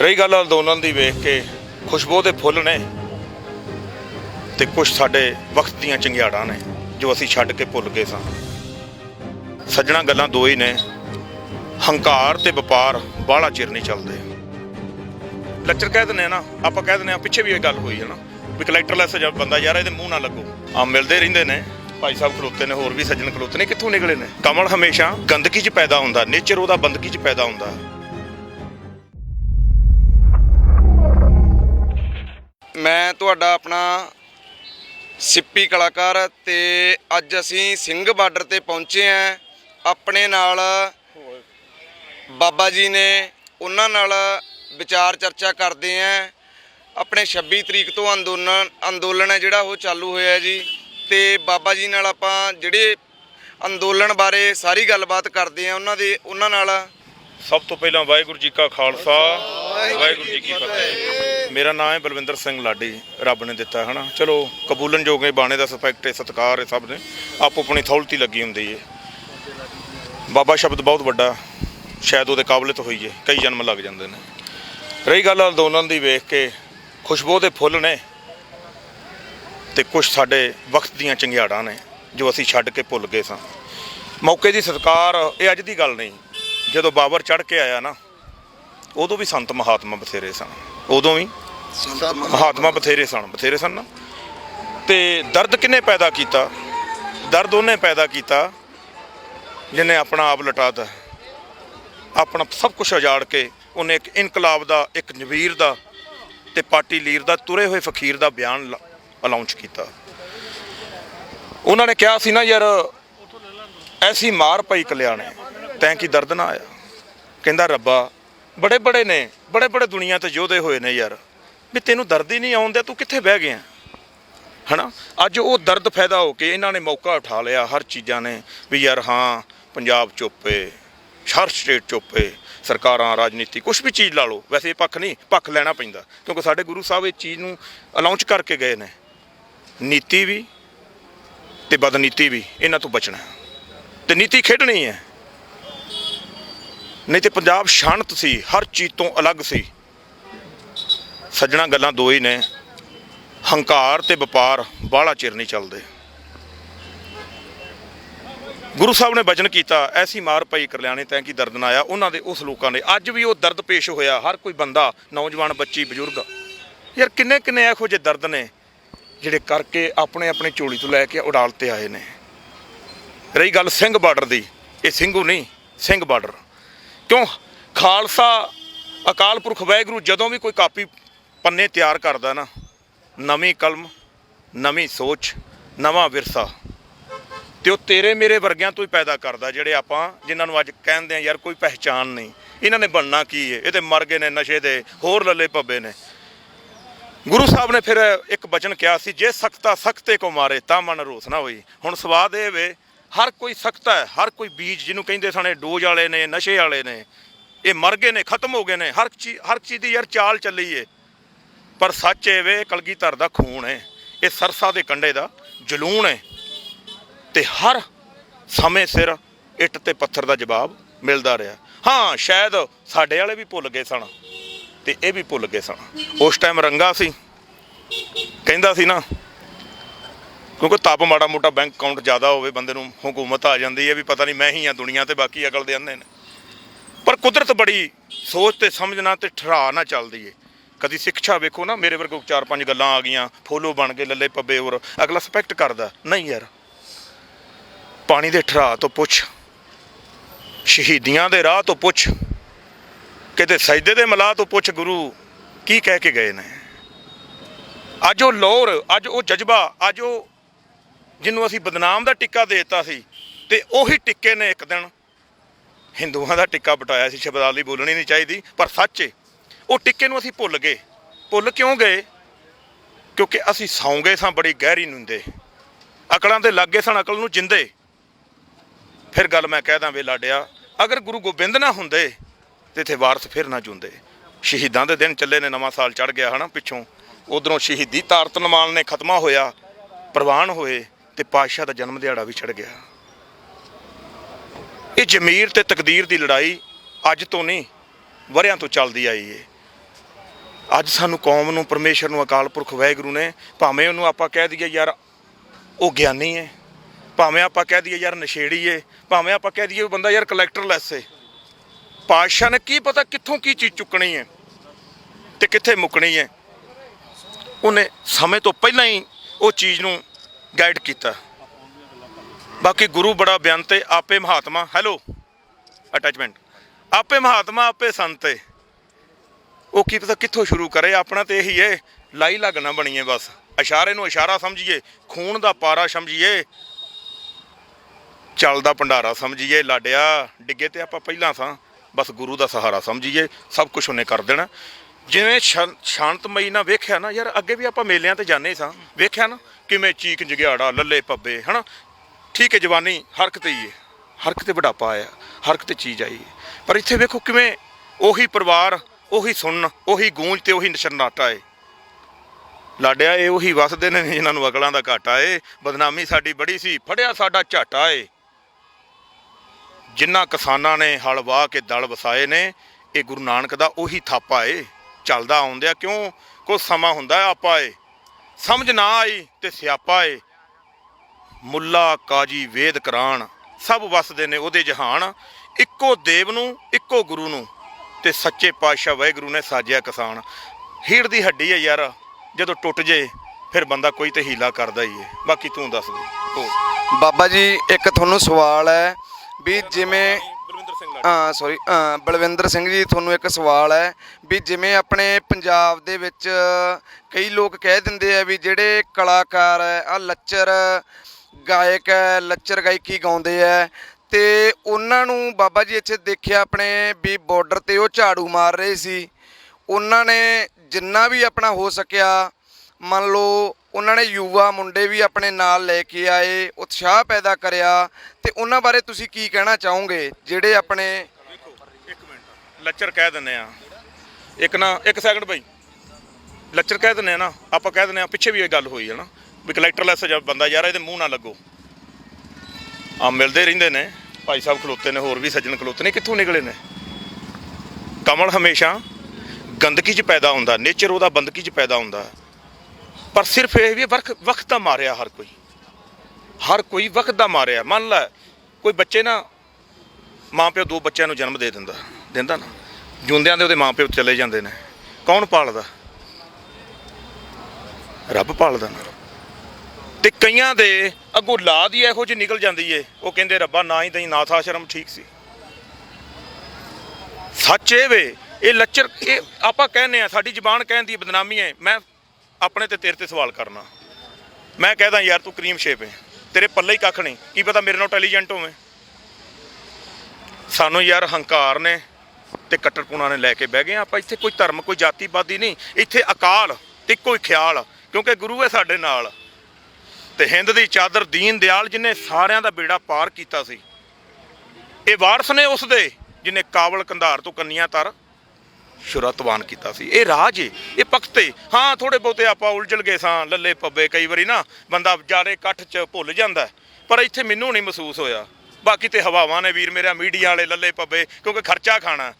ਰਹੀ ਗੱਲ ਅੰਦੋਲਨ ਦੀ ਵੇਖ ਕੇ ਖੁਸ਼ਬੂ ਦੇ ਫੁੱਲ ਨੇ ਤੇ ਕੁਝ ਸਾਡੇ ਵਕਤ ਦੀਆਂ ਚੰਗਿਆੜਾਂ ਨੇ ਜੋ ਅਸੀਂ ਛੱਡ ਕੇ ਭੁੱਲ ਗਏ ਸਾਂ। ਸੱਜਣਾ ਗੱਲਾਂ ਦੋ ਹੀ ਨੇ। ਹੰਕਾਰ ਤੇ ਵਪਾਰ ਬਾਹਲਾ ਚਿਰ ਨਹੀਂ ਚੱਲਦੇ। ਲੱਚਰ ਕਹਿ ਦਿੰਦੇ ਆ ਨਾ, ਆਪਾਂ ਕਹਿ ਦਿੰਦੇ ਆ, ਪਿੱਛੇ ਵੀ ਇਹ ਗੱਲ ਹੋਈ ਹੈ ਨਾ, ਵੀ ਕਲੈਕਟਰਲੈਸ ਜਦ ਬੰਦਾ ਯਾਰ ਇਹਦੇ ਮੂੰਹ ਨਾ ਲੱਗੋ। ਆ ਮਿਲਦੇ ਰਹਿੰਦੇ ਨੇ। ਭਾਈ ਸਾਹਿਬ ਖਲੋਤੇ ਨੇ, ਹੋਰ ਵੀ ਸੱਜਣ ਖਲੋਤੇ ਨੇ ਕਿੱਥੋਂ ਨਿਕਲੇ ਨੇ? ਕਮਲ ਹਮੇਸ਼ਾ ਗੰਦਗੀ 'ਚ ਪੈਦਾ ਹੁੰਦਾ ਨੇਚਰ ਉਹਦਾ ਬੰਦਗੀ 'ਚ ਪੈਦਾ ਹੁੰਦਾ। ਮੈਂ ਤੁਹਾਡਾ ਆਪਣਾ ਸਿੱਪੀ ਕਲਾਕਾਰ ਤੇ ਅੱਜ ਅਸੀਂ ਸਿੰਘ ਬਾਰਡਰ ਤੇ ਪਹੁੰਚੇ ਆਂ ਆਪਣੇ ਨਾਲ ਬਾਬਾ ਜੀ ਨੇ ਉਹਨਾਂ ਨਾਲ ਵਿਚਾਰ ਚਰਚਾ ਕਰਦੇ ਆਂ ਆਪਣੇ 26 ਤਰੀਕ ਤੋਂ ਅੰਦੋਲਨ ਅੰਦੋਲਨ ਹੈ ਜਿਹੜਾ ਉਹ ਚਾਲੂ ਹੋਇਆ ਜੀ। ਤੇ ਬਾਬਾ ਜੀ ਨਾਲ ਆਪਾਂ ਜਿਹੜੇ ਅੰਦੋਲਨ ਬਾਰੇ ਸਾਰੀ ਗੱਲਬਾਤ ਕਰਦੇ ਆਂ ਉਹਨਾਂ ਦੇ, ਉਹਨਾਂ ਨਾਲ ਸਭ ਤੋਂ ਪਹਿਲਾਂ ਵਾਹਿਗੁਰੂ ਜੀ ਕਾ ਖਾਲਸਾ ਵਾਹਿਗੁਰੂ ਜੀ ਕੀ ਫਤਿਹ। ਮੇਰਾ ਨਾਮ ਹੈ ਬਲਵਿੰਦਰ ਸਿੰਘ ਲਾਡੀ, ਰੱਬ ਨੇ ਦਿੱਤਾ ਹੈ ਨਾ ਚਲੋ ਕਬੂਲਨ ਜੋਗੇ ਬਾਣੇ ਦਾ ਸਪੈਕਟ ਹੈ, ਸਤਕਾਰ ਹੈ ਸਭ ਨੇ ਆਪੋ ਆਪਣੀ ਥੌਲਤੀ ਲੱਗੀ ਹੁੰਦੀ ਹੈ। ਬਾਬਾ ਸ਼ਬਦ ਬਹੁਤ ਵੱਡਾ, ਸ਼ਾਇਦ ਉਹਦੇ ਕਾਬਲਿਅਤ ਹੋਈ ਹੈ, ਕਈ ਜਨਮ ਲੱਗ ਜਾਂਦੇ ਨੇ। ਰਹੀ ਗੱਲ ਅੰਦੋਲਨ ਦੀ ਵੇਖ ਕੇ, ਖੁਸ਼ਬੂ ਦੇ ਫੁੱਲ ਨੇ ਤੇ ਕੁਝ ਸਾਡੇ ਵਕਤ ਦੀਆਂ ਚੰਗਿਆੜਾਂ ਨੇ, ਜੋ ਅਸੀਂ ਛੱਡ ਕੇ ਭੁੱਲ ਗਏ ਸਾਂ। ਮੌਕੇ ਦੀ ਸਤਕਾਰ, ਇਹ ਅੱਜ ਦੀ ਗੱਲ ਨਹੀਂ। ਜਦੋਂ ਬਾਬਰ ਚੜ ਕੇ ਆਇਆ ਨਾ ਉਦੋਂ ਵੀ ਸੰਤ ਮਹਾਤਮਾ ਬਥੇਰੇ ਸਨ। ਉਦੋਂ ਵੀ ਮਹਾਤਮਾ ਬਥੇਰੇ ਸਨ ਬਥੇਰੇ ਸਨ ਨਾ। ਤੇ ਦਰਦ ਕਿਨੇ ਪੈਦਾ ਕੀਤਾ? ਦਰਦ ਉਹਨੇ ਪੈਦਾ ਕੀਤਾ ਜਿਹਨੇ ਆਪਣਾ ਆਪ ਲਟਾਤਾ ਆਪਣਾ ਸਭ ਕੁਝ ਉਜਾੜ ਕੇ ਉਹਨੇ ਇੱਕ ਇਨਕਲਾਬ ਦਾ ਇੱਕ ਨਵੀਰ ਦਾ ਤੇ ਪਾਰਟੀ ਲੀਰ ਦਾ ਤੁਰੇ ਹੋਏ ਫਕੀਰ ਦਾ ਬਿਆਨ ਅਲਾਉਂਚ ਕੀਤਾ। ਉਹਨਾਂ ਨੇ ਕਿਹਾ ਸੀ ਨਾ ਯਾਰ ਐਸੀ ਮਾਰ ਪਈ ਕਲਿਆਣੇ ਤੈਂ ਕੀ ਦਰਦ ਨਾ ਆਇਆ? ਕਹਿੰਦਾ ਰੱਬਾ ਬੜੇ ਬੜੇ ਨੇ ਬੜੇ ਬੜੇ ਦੁਨੀਆ ਤੇ ਯੋਧੇ ਹੋਏ ਨੇ ਯਾਰ। ਵੀ ਤੈਨੂੰ ਦਰਦ ਹੀ ਨਹੀਂ ਆਉਂਦਾ ਤੂੰ ਕਿੱਥੇ ਬਹਿ ਗਿਆ? ਹਨਾ? ਅੱਜ ਉਹ ਦਰਦ ਫਾਇਦਾ ਹੋ ਕੇ ਇਹਨਾਂ ਨੇ ਮੌਕਾ ਉਠਾ ਲਿਆ ਹਰ ਚੀਜ਼ਾਂ ਨੇ, ਵੀ ਯਾਰ ਹਾਂ, ਪੰਜਾਬ ਚੁੱਪੇ ਹਰ ਸਟੇਟ ਚੁੱਪੇ ਸਰਕਾਰਾਂ, ਰਾਜਨੀਤੀ ਕੁਝ ਵੀ ਚੀਜ਼ ਲਾ ਲਓ, ਵੈਸੇ ਇਹ ਪੱਖ ਨਹੀਂ, ਪੱਖ ਲੈਣਾ ਪੈਂਦਾ, ਕਿਉਂਕਿ ਸਾਡੇ ਗੁਰੂ ਸਾਹਿਬ ਇਹ ਚੀਜ਼ ਨੂੰ ਅਲਾਉਂਚ ਕਰਕੇ ਗਏ ਨੇ। ਨੀਤੀ ਵੀ ਤੇ ਬਦਨੀਤੀ ਵੀ, ਇਹਨਾਂ ਤੋਂ ਬਚਣਾ। ਹੈ। ਤੇ ਨੀਤੀ ਖੇਡਣੀ ਹੈ। ਨਹੀਂ ਤੇ ਪੰਜਾਬ ਸ਼ਾਂਤ ਸੀ, ਹਰ ਚੀਜ਼ ਤੋਂ ਅਲੱਗ ਸੀ। ਸੱਜਣਾ ਗੱਲਾਂ ਦੋ ਹੀ ਨੇ, ਹੰਕਾਰ ਤੇ ਵਪਾਰ ਬਾਹਲਾ ਚਿਰ ਨਹੀਂ ਚੱਲਦੇ। ਗੁਰੂ ਸਾਹਿਬ ਨੇ ਬਚਨ ਕੀਤਾ, ਐਸੀ ਮਾਰ ਪਈ ਕਰਲਿਆਣੇ ਤੈਂ ਕੀ ਦਰਦ ਨਾ ਆਇਆ, ਉਹਨਾਂ ਦੇ ਉਸ ਲੋਕਾਂ ਨੇ ਅੱਜ ਵੀ ਉਹ ਦਰਦ ਪੇਸ਼ ਹੋਇਆ, ਹਰ ਕੋਈ ਬੰਦਾ, ਨੌਜਵਾਨ, ਬੱਚੀ, ਬਜ਼ੁਰਗ। ਯਾਰ ਕਿੰਨੇ ਕਿੰਨੇ ਇਹੋ ਜਿਹੇ ਦਰਦ ਨੇ, ਜਿਹੜੇ ਕਰਕੇ ਆਪਣੇ ਆਪਣੇ ਝੋਲੀ ਤੋਂ ਲੈ ਕੇ ਉਡਾਲ ਤੇ ਆਏ ਨੇ। ਰਹੀ ਗੱਲ ਸਿੰਘ ਬਾਰਡਰ ਦੀ, ਇਹ ਸਿੰਘੂ ਨਹੀਂ, ਸਿੰਘ ਬਾਰਡਰ। ਕਿਉਂ? ਖਾਲਸਾ, ਅਕਾਲ ਪੁਰਖ ਵਾਹਿਗੁਰੂ ਜਦੋਂ ਵੀ ਕੋਈ ਕਾਪੀ ਪੰਨੇ ਤਿਆਰ ਕਰਦਾ ਨਾ, ਨਵੀਂ ਕਲਮ, ਨਵੀਂ ਸੋਚ, ਨਵਾਂ ਵਿਰਸਾ, ਤੇ ਉਹ ਤੇਰੇ ਮੇਰੇ ਵਰਗਿਆਂ ਤੋਂ ਹੀ ਪੈਦਾ ਕਰਦਾ, ਜਿਹੜੇ ਆਪਾਂ, ਜਿਨ੍ਹਾਂ ਨੂੰ ਅੱਜ ਕਹਿੰਦੇ ਆ, ਯਾਰ, ਕੋਈ ਪਹਿਚਾਨ ਨਹੀਂ। ਇਹਨਾਂ ਨੇ ਬਣਨਾ ਕੀ ਹੈ ਇਹ ਤੇ ਮਰ ਗਏ ਨੇ, ਨਸ਼ੇ ਦੇ ਹੋਰ ਲੱਲੇ ਪੱਬੇ ਨੇ। ਗੁਰੂ ਸਾਹਿਬ ਨੇ ਫਿਰ ਇੱਕ ਬਚਨ ਕਿਹਾ ਸੀ, ਜੇ ਸਖਤਾ ਸਖਤੇ ਕੋ ਮਾਰੇ, ਤਾਂ ਮਨ ਰੋਸ ਨਾ ਹੋਈ। ਹੁਣ ਸਵਾਦ ਇਹ ਵੇ ਹਰ ਕੋਈ ਸਖਤ ਹੈ, ਹਰ ਕੋਈ ਬੀਜ ਜਿਹਨੂੰ ਕਹਿੰਦੇ ਸਣੇ ਡੋਜ਼ ਵਾਲੇ ਨੇ, ਨਸ਼ੇ ਵਾਲੇ ਨੇ, ਇਹ ਮਰ ਗਏ ਨੇ, ਖਤਮ ਹੋ ਗਏ ਨੇ, ਹਰ ਚੀਜ਼ ਹਰ ਚੀਜ਼ ਦੀ ਯਾਰ ਚਾਲ ਚੱਲੀ ਏ। ਪਰ ਸੱਚ ਇਹ ਵੇ, ਕਲਗੀਧਰ ਦਾ ਖੂਨ ਹੈ ਇਹ ਸਰਸਾ ਦੇ ਕੰਡੇ ਦਾ ਜਲੂਣ ਹੈ ਤੇ ਹਰ ਸਮੇਂ ਸਿਰ ਇੱਟ ਤੇ ਪੱਥਰ ਦਾ ਜਵਾਬ ਮਿਲਦਾ ਰਿਹਾ। ਹਾਂ, ਸ਼ਾਇਦ ਸਾਡੇ ਵਾਲੇ ਵੀ ਭੁੱਲ ਗਏ ਸਨ ਤੇ ਇਹ ਵੀ ਭੁੱਲ ਗਏ ਸਨ। ਉਸ ਟਾਈਮ ਰੰਗਾ ਸੀ, ਕਹਿੰਦਾ ਸੀ ਨਾ ਕਿਉਂਕਿ ਤਪ ਮਾੜਾ ਮੋਟਾ ਬੈਂਕ ਅਕਾਊਂਟ ਜ਼ਿਆਦਾ ਹੋਵੇ, ਬੰਦੇ ਨੂੰ ਹਕੂਮਤ ਆ ਜਾਂਦੀ ਹੈ ਵੀ ਪਤਾ ਨਹੀਂ ਮੈਂ ਹੀ ਆ ਦੁਨੀਆ ਤੇ, ਬਾਕੀ ਅਕਲ ਦੇ ਅੰਨੇ ਨੇ। ਪਰ ਕੁਦਰਤ ਬੜੀ ਸੋਚ ਤੇ ਸਮਝਣਾ ਤੇ ਠਰਾ ਨਾ ਚੱਲਦੀ ਏ। ਕਦੀ ਸਿੱਖਿਆ ਵੇਖੋ ਨਾ, ਮੇਰੇ ਵਰਗੇ ਚਾਰ ਪੰਜ ਗੱਲਾਂ ਆ ਗਈਆਂ, ਫੋਲੋ ਬਣ ਗਏ, ਲੱਲੇ ਪੱਬੇ ਔਰ ਅਗਲਾ ਸਪੈਕਟ ਕਰਦਾ, ਨਹੀਂ ਯਾਰ, ਪਾਣੀ ਦੇ ਠਰਾ ਤੋਂ ਪੁੱਛ, ਸ਼ਹੀਦੀਆਂ ਦੇ ਰਾਹ ਤੋਂ ਪੁੱਛ, ਕਿਤੇ ਸਜਦੇ ਦੇ ਮਲਾਹ ਤੋਂ ਪੁੱਛ ਗੁਰੂ, ਕੀ ਕਹਿ ਕੇ ਗਏ ਨੇ? ਅੱਜ ਉਹ ਲੋਰ, ਅੱਜ ਉਹ ਜਜ਼ਬਾ, ਅੱਜ ਉਹ ਜਿਹਨੂੰ ਅਸੀਂ ਬਦਨਾਮ ਦਾ ਟਿੱਕਾ ਦੇ ਦਿੱਤਾ ਸੀ ਤੇ ਉਹੀ ਟਿੱਕੇ ਨੇ ਇੱਕ ਦਿਨ ਹਿੰਦੂਆਂ ਦਾ ਟਿੱਕਾ ਬਟਾਇਆ ਸੀ ਸ਼ਬਦਾਵਲੀ ਬੋਲਣੀ ਨਹੀਂ ਚਾਹੀਦੀ, ਪਰ ਸੱਚ ਏ, ਉਹ ਟਿੱਕੇ ਨੂੰ ਅਸੀਂ ਭੁੱਲ ਗਏ। ਭੁੱਲ ਕਿਉਂ ਗਏ? ਕਿਉਂਕਿ ਅਸੀਂ ਸੌਂ ਗਏ ਸਾਂ, ਬੜੀ ਗਹਿਰੀ ਨਿੰਦੇ। ਅਕਲਾਂ ਦੇ ਲੱਗੇ ਸਨ ਅਕਲ ਨੂੰ ਜਿੰਦੇ। ਫਿਰ ਗੱਲ ਮੈਂ ਕਹਿ ਦਾਂ ਵੇ ਲਾਡਿਆ ਅਗਰ ਗੁਰੂ ਗੋਬਿੰਦ ਨਾ ਹੁੰਦੇ ਤੇ ਇੱਥੇ ਵਾਰਸ ਫਿਰ ਨਾ ਜੁੰਦੇ। ਸ਼ਹੀਦਾਂ ਦੇ ਦਿਨ ਚੱਲੇ ਨੇ, ਨਵਾਂ ਸਾਲ ਚੜ ਗਿਆ ਹਨਾ ਪਿੱਛੋਂ। ਉਧਰੋਂ ਸ਼ਹੀਦੀ ਤਾਰਤਨਮਾਨ ਨੇ ਖਤਮਾ ਹੋਇਆ, ਪ੍ਰਵਾਨ ਹੋਏ। ਤੇ ਪਾਤਸ਼ਾਹ ਦਾ ਜਨਮ ਦਿਹਾੜਾ ਵੀ ਚੜ ਗਿਆ। ਇਹ ਜ਼ਮੀਰ ਤੇ ਤਕਦੀਰ ਦੀ ਲੜਾਈ ਅੱਜ ਤੋਂ ਨਹੀਂ, ਵਰਿਆਂ ਤੋਂ ਚੱਲਦੀ ਆਈ ਏ। ਅੱਜ ਸਾਨੂੰ ਕੌਮ ਨੂੰ, ਪਰਮੇਸ਼ਰ ਨੂੰ, ਅਕਾਲ ਪੁਰਖ ਵਾਹਿਗੁਰੂ ਨੇ ਭਾਵੇਂ ਉਹਨੂੰ ਆਪਾਂ ਕਹਿ ਦਈਏ ਯਾਰ ਉਹ ਗਿਆਨੀ ਹੈ ਭਾਵੇਂ ਆਪਾਂ ਕਹਿ ਦਈਏ ਯਾਰ ਨਸ਼ੇੜੀ ਏ, ਭਾਵੇਂ ਆਪਾਂ ਕਹਿ ਦਈਏ ਉਹ ਬੰਦਾ ਯਾਰ ਕਲੈਕਟਰ ਲੈਸ ਏ। ਪਾਤਸ਼ਾਹ ਨੇ ਕੀ ਪਤਾ ਕਿੱਥੋਂ ਕੀ ਚੀਜ਼ ਚੁੱਕਣੀ ਹੈ ਤੇ ਕਿੱਥੇ ਮੁੱਕਣੀ ਹੈ ਉਹਨੇ ਸਮੇਂ ਤੋਂ ਪਹਿਲਾਂ ਹੀ ਉਹ ਚੀਜ਼ ਨੂੰ ਗਾਈਡ ਕੀਤਾ। ਬਾਕੀ ਗੁਰੂ ਬੜਾ ਬਿਆੰਤ ਤੇ, ਆਪੇ ਮਹਾਤਮਾ ਹੈਲੋ ਅਟੈਚਮੈਂਟ ਆਪੇ ਮਹਾਤਮਾ, ਆਪੇ ਸੰਤ ਏ। ਉਹ ਕੀ ਪਤਾ ਕਿੱਥੋਂ ਸ਼ੁਰੂ ਕਰੇ, ਆਪਣਾ ਤੇ ਇਹੀ ਏ, ਲਾਈ ਲੱਗਣਾ ਬਣੀਏ ਬਸ। ਇਸ਼ਾਰੇ ਨੂੰ ਇਸ਼ਾਰਾ ਸਮਝੀਏ, ਖੂਨ ਦਾ ਪਾਰਾ ਸਮਝੀਏ ਚੱਲਦਾ ਭੰਡਾਰਾ ਸਮਝੀਏ, ਲਾਡਿਆ, ਡਿੱਗੇ ਤੇ ਆਪਾਂ ਪਹਿਲਾਂ ਸਾਂ, ਬਸ ਗੁਰੂ ਦਾ ਸਹਾਰਾ ਸਮਝੀਏ, ਸਭ ਕੁਝ ਉਹਨੇ ਕਰ ਦੇਣਾ। ਜਿਵੇਂ ਸ਼ਾਂ- ਸ਼ਾਂਤਮਈ ਨਾ ਵੇਖਿਆ ਨਾ, ਯਾਰ ਅੱਗੇ ਵੀ ਆਪਾਂ ਮੇਲਿਆਂ ਤੇ ਜਾਂਦੇ ਸਾਂ, ਵੇਖਿਆ ਨਾ? ਕਿਵੇਂ ਚੀਕ ਜਗਿਆੜਾ, ਲੱਲੇ ਪੱਬੇ, ਹਨਾ? ਠੀਕ ਹੈ ਜਵਾਨੀ, ਹਰਕਤ ਤੇ ਹੀ ਹੈ। ਹਰਕਤ ਤੇ ਬੁਢਾਪਾ ਆਇਆ, ਹਰਕਤ ਤੇ ਚੀਜ਼ ਆਈ ਹੈ। ਪਰ ਇੱਥੇ ਵੇਖੋ ਕਿਵੇਂ ਉਹੀ ਪਰਿਵਾਰ, ਉਹੀ ਸੁਣਨ, ਉਹੀ ਗੂੰਜ ਤੇ ਉਹੀ ਨਸ਼ਰਨਾਟਾ ਏ ਲਾਡਿਆ, ਇਹ ਉਹੀ ਵਸਦੇ ਨੇ ਜਿਨ੍ਹਾਂ ਨੂੰ ਅਕਲਾਂ ਦਾ ਘਾਟਾ ਏ ਬਦਨਾਮੀ ਸਾਡੀ ਬੜੀ ਸੀ, ਫੜਿਆ ਸਾਡਾ ਝਾਟਾ ਏ ਜਿਨ੍ਹਾਂ ਕਿਸਾਨਾਂ ਨੇ ਹਲ ਵਾਹ ਕੇ ਦਲ ਵਸਾਏ ਨੇ, ਇਹ ਗੁਰੂ ਨਾਨਕ ਦਾ ਉਹੀ ਥਾਪਾ ਏ ਚੱਲਦਾ ਆਉਂਦਿਆ ਕਿਉਂ? ਕੋ ਸਮਾਂ ਹੁੰਦਾ ਹੈ ਆਪਾ ਏ ਸਮਝ ਨਾ ਆਈ ਤੇ ਸਿਆਪਾ ਏ। ਮੁੱਲਾ ਕਾਜੀ ਵੇਦ ਕਰਾਣ, ਸਭ ਵਸਦੇ ਨੇ ਉਹਦੇ ਜਹਾਨ। ਇੱਕੋ ਦੇਵ ਨੂੰ, ਇੱਕੋ ਗੁਰੂ ਨੂੰ ਤੇ ਸੱਚੇ ਪਾਤਸ਼ਾਹ ਵਾਹਿਗੁਰੂ ਨੇ ਸਾਜਿਆ ਕਿਸਾਨ। ਹੀੜ ਦੀ ਹੱਡੀ ਹੈ ਯਾਰ, ਜਦੋਂ ਟੁੱਟ ਜੇ, ਫਿਰ ਬੰਦਾ ਕੋਈ ਤੇ ਹੀਲਾ ਕਰਦਾ ਹੀ ਹੈ ਬਾਕੀ ਤੂੰ ਦੱਸ ਦੇ। ਬਾਬਾ ਜੀ, ਇੱਕ ਤੁਹਾਨੂੰ ਸਵਾਲ ਹੈ ਵੀ ਜਿਵੇਂ ਹਾਂ ਸੌਰੀ ਬਲਵਿੰਦਰ ਸਿੰਘ ਜੀ, ਤੁਹਾਨੂੰ ਇੱਕ ਸਵਾਲ ਹੈ ਵੀ ਜਿਵੇਂ ਆਪਣੇ ਪੰਜਾਬ ਦੇ ਵਿੱਚ ਕਈ ਲੋਕ ਕਹਿ ਦਿੰਦੇ ਆ ਵੀ ਜਿਹੜੇ ਕਲਾਕਾਰ ਹੈ ਆ ਲੱਚਰ ਗਾਇਕ ਹੈ, ਲੱਚਰ ਗਾਇਕੀ ਗਾਉਂਦੇ ਆ ਤੇ ਉਹਨਾਂ ਨੂੰ ਬਾਬਾ ਜੀ ਇੱਥੇ ਦੇਖਿਆ ਆਪਣੇ ਵੀ ਬਾਰਡਰ ਤੇ ਉਹ ਝਾੜੂ ਮਾਰ ਰਹੇ ਸੀ। ਉਹਨਾਂ ਨੇ ਜਿੰਨਾ ਵੀ ਆਪਣਾ ਹੋ ਸਕਿਆ, ਮੰਨ ਲਓ ਉਹਨਾਂ ਨੇ ਯੁਵਾ ਮੁੰਡੇ ਵੀ ਆਪਣੇ ਨਾਲ ਲੈ ਕੇ ਆਏ, ਉਤਸ਼ਾਹ ਪੈਦਾ ਕਰਿਆ ਤੇ ਉਹਨਾਂ ਬਾਰੇ ਤੁਸੀਂ ਕੀ ਕਹਿਣਾ ਚਾਹੋਗੇ? ਜਿਹੜੇ ਆਪਣੇ ਦੇਖੋ, ਇੱਕ ਮਿੰਟ। ਲੱਚਰ ਕਹਿ ਦਿੰਦੇ ਆ ਇੱਕ ਨਾ, ਇੱਕ ਸੈਕਿੰਡ ਬਾਈ। ਲੱਚਰ ਕਹਿ ਦਿੰਦੇ ਆ ਨਾ, ਆਪਾਂ ਕਹਿ ਦਿੰਦੇ ਆ ਪਿੱਛੇ ਵੀ ਇਹ ਗੱਲ ਹੋਈ ਹੈ ਨਾ, ਵੀ ਕਲੈਕਟਰਲੈਸ ਜਦ ਬੰਦਾ ਯਾਰ, ਇਹਦੇ ਮੂੰਹ ਨਾ ਲੱਗੋ। ਆ ਮਿਲਦੇ ਰਹਿੰਦੇ ਨੇ, ਭਾਈ ਸਾਹਿਬ ਖਲੋਤੇ ਨੇ, ਹੋਰ ਵੀ ਸੱਜਣ ਖਲੋਤੇ ਨੇ ਕਿੱਥੋਂ ਨਿਕਲੇ ਨੇ? ਕਮਲ ਹਮੇਸ਼ਾ ਗੰਦਗੀ 'ਚ ਪੈਦਾ ਹੁੰਦਾ ਨੇਚਰ ਉਹਦਾ ਬੰਦਗੀ 'ਚ ਪੈਦਾ ਹੁੰਦਾ। ਪਰ ਸਿਰਫ ਇਹ ਵੀ ਵਕਤ ਵਕਤ ਦਾ ਮਾਰਿਆ ਹਰ ਕੋਈ। ਹਰ ਕੋਈ ਵਕਤ ਦਾ ਮਾਰਿਆ। ਮੰਨ ਲੈ, ਕੋਈ ਬੱਚੇ ਨਾ ਮਾਂ ਪਿਓ ਦੋ ਬੱਚਿਆਂ ਨੂੰ ਜਨਮ ਦੇ ਦਿੰਦਾ ਦਿੰਦਾ ਨਾ। ਜੁੰਦਿਆਂ ਦੇ ਉਹਦੇ ਮਾਂ ਪਿਓ ਚਲੇ ਜਾਂਦੇ ਨੇ। ਕੌਣ ਪਾਲਦਾ? ਰੱਬ ਪਾਲਦਾ ਨਾ। ਤੇ ਕਈਆਂ ਦੇ ਅੱਗੋਂ ਲਾਦ ਹੀ ਇਹੋ ਜਿਹੀ ਨਿਕਲ ਜਾਂਦੀ ਏ। ਉਹ ਕਹਿੰਦੇ, ਰੱਬਾ, ਨਾ ਹੀ ਦਈ ਨਾਥ ਆਸ਼ਰਮ ਠੀਕ ਸੀ। ਸੱਚ ਇਹ ਵੇ, ਇਹ ਲੱਚਰ ਇਹ ਆਪਾਂ ਕਹਿੰਦੇ ਆ, ਸਾਡੀ ਜ਼ਬਾਨ ਕਹਿਣ ਦੀ ਬਦਨਾਮੀ ਹੈ ਮੈਂ ਆਪਣੇ ਤੇ ਤੇਰੇ ਤੇ ਸਵਾਲ ਕਰਨਾ। ਮੈਂ ਕਹਦਾ, ਯਾਰ ਤੂੰ ਕਰੀਮ ਸ਼ੇਪ ਹੈ ਤੇਰੇ ਪੱਲੇ ਹੀ ਕੱਖ ਨਹੀਂ। ਕੀ ਪਤਾ ਮੇਰੇ ਨਾਲ ਇੰਟੈਲੀਜੈਂਟ ਹੋਵੇਂ। ਸਾਨੂੰ ਯਾਰ ਹੰਕਾਰ ਨੇ ਤੇ ਕੱਟੜਪੁਣਾ ਨੇ ਲੈ ਕੇ ਬਹਿ ਗਏ ਹਾਂ। ਆਪਾਂ। ਇੱਥੇ ਕੋਈ ਧਰਮ, ਕੋਈ ਜਾਤੀਵਾਦੀ ਨਹੀਂ। ਇੱਥੇ ਅਕਾਲ ਤੇ ਕੋਈ ਖਿਆਲ। ਕਿਉਂਕਿ ਗੁਰੂ ਹੈ ਸਾਡੇ ਨਾਲ। ਤੇ ਹਿੰਦ ਦੀ ਚਾਦਰ, ਦੀਨ, ਦਿਆਲ ਜਿਹਨੇ ਸਾਰਿਆਂ ਦਾ ਬੇੜਾ ਪਾਰ ਕੀਤਾ ਸੀ। ਇਹ ਵਾਰਸ ਨੇ ਉਸ ਦੇ ਜਿਹਨੇ ਕਾਬਲ ਕੰਧਾਰ ਤੋਂ ਕੰਨੀਆਂ ਤਰ ਸ਼ੁਰਤਵਾਨ ਕੀਤਾ ਸੀ। ਇਹ ਰਾਜ ਏ, ਇਹ ਪਖਤੇ ਹਾਂ ਥੋੜੇ ਬਹੁਤੇ ਆਪਾਂ ਉਲਝਲ ਗਏ ਸਾਂ, ਲੱਲੇ ਪੱਬੇ ਕਈ ਵਾਰੀ ਨਾ ਬੰਦਾ ਜਾਰੇ ਇਕੱਠ 'ਚ ਭੁੱਲ ਜਾਂਦਾ ਪਰ ਇੱਥੇ ਮੈਨੂੰ ਨਹੀਂ ਮਹਿਸੂਸ ਹੋਇਆ। ਬਾਕੀ ਤੇ ਹਵਾਵਾਂ ਨੇ ਵੀਰ ਮੇਰਾ, ਮੀਡੀਆ ਵਾਲੇ, ਲੱਲੇ ਪੱਬੇ ਕਿਉਂਕਿ ਖਰਚਾ ਖਾਣਾ।